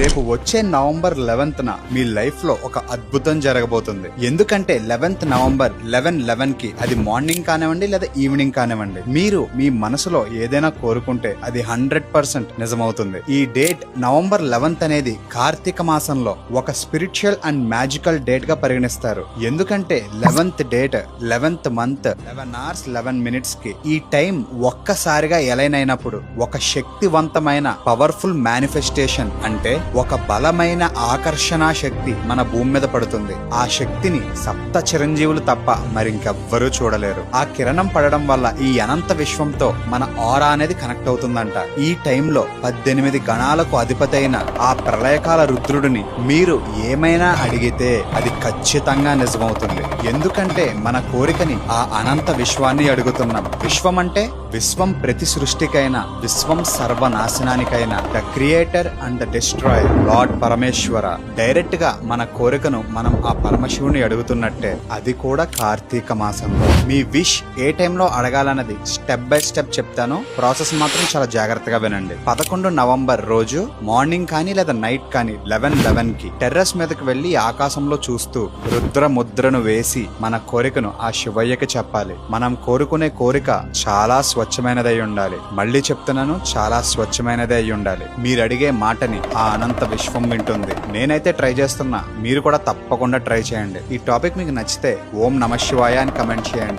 రేపు వచ్చే November eleventh న మీ లైఫ్లో ఒక అద్భుతం జరగబోతుంది. ఎందుకంటే లెవెన్త్ నవంబర్ లెవెన్ లెవెన్కి అది మార్నింగ్ కానివ్వండి లేదా ఈవినింగ్ కానివ్వండి. మీరు మీ మనసులో ఏదైనా కోరుకుంటే అది హండ్రెడ్ పర్సెంట్ నిజమవుతుంది. ఈ డేట్ నవంబర్ లెవెన్త్ అనేది కార్తీక మాసంలో ఒక స్పిరిచువల్ అండ్ మ్యాజికల్ డేట్గా పరిగణిస్తారు. ఎందుకంటే eleventh date eleventh month eleven hours eleven మినిట్స్కి ఈ టైం ఒక్కసారిగా ఎలైన్ అయినప్పుడు ఒక శక్తివంతమైన పవర్ఫుల్ మేనిఫెస్టేషన్ అంటే ఒక బలమైన ఆకర్షణ శక్తి మన భూమి మీద పడుతుంది. ఆ శక్తిని సప్త చిరంజీవులు తప్ప మరింకెవ్వరూ చూడలేరు. ఆ కిరణం పడడం వల్ల ఈ అనంత విశ్వంతో మన ఆరా అనేది కనెక్ట్ అవుతుందంట. ఈ టైంలో పద్దెనిమిది గణాలకు అధిపతి అయిన ఆ ప్రళయకాల రుద్రుడిని మీరు ఏమైనా అడిగితే అది ఖచ్చితంగా నిజమవుతుంది. ఎందుకంటే మన కోరికని ఆ అనంత విశ్వాన్ని అడుగుతున్నాం. విశ్వం అంటే విశ్వం ప్రతి సృష్టికైనా విశ్వం సర్వనాశనానికైనా the creator and the destroyer lord Parameshwara డైరెక్ట్గా మన కోరికను మనం ఆ పరమశివుని అడుగుతున్నట్టే. అది కూడా కార్తీక మాసంలో మీ విష్ ఏ టైంలో అడగాలన్నది స్టెప్ బై స్టెప్ చెప్తాను. ప్రాసెస్ మాత్రం చాలా జాగ్రత్తగా వినండి. పదకొండు నవంబర్ రోజు మార్నింగ్ కానీ లేదా నైట్ కానీ లెవెన్ లెవెన్కి టెర్రస్ మీదకి వెళ్ళి ఆకాశంలో చూస్తూ రుద్ర ముద్రను వేసి మన కోరికను ఆ శివయ్యకి చెప్పాలి. మనం కోరుకునే కోరిక చాలా స్వచ్ఛమైనదై ఉండాలి. మళ్ళీ చెప్తున్నాను చాలా స్వచ్ఛమైనదే అయి ఉండాలి. మీరు అడిగే మాటని ఆ అనంత విశ్వం వింటుంది. నేనైతే ట్రై చేస్తున్నా. మీరు కూడా తప్పకుండా ట్రై చేయండి. ఈ టాపిక్ మీకు నచ్చితే ఓం నమ శివాయ అని కమెంట్ చేయండి.